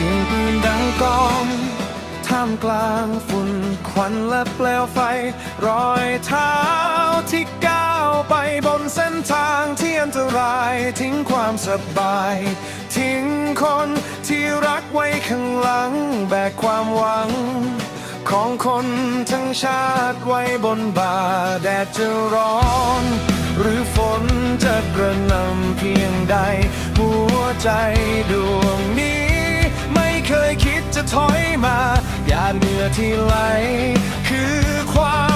ยิงปืนดังกองท่ามกลางฝุ่นควันและเปลวไฟ รอยเท้าที่ก้าวไปบนเส้นทางที่อันตรายทิ้งความสบาย ทิ้งคนที่รักไว้ข้างหลัง แบกความหวัง ของคนทั้งชาติไว้บนบ่าแดดจะร้อน หรือฝนจะกระหน่ำเพียงใด หัวใจดวง มาหยาดเหงื่อที่ไหลคือความ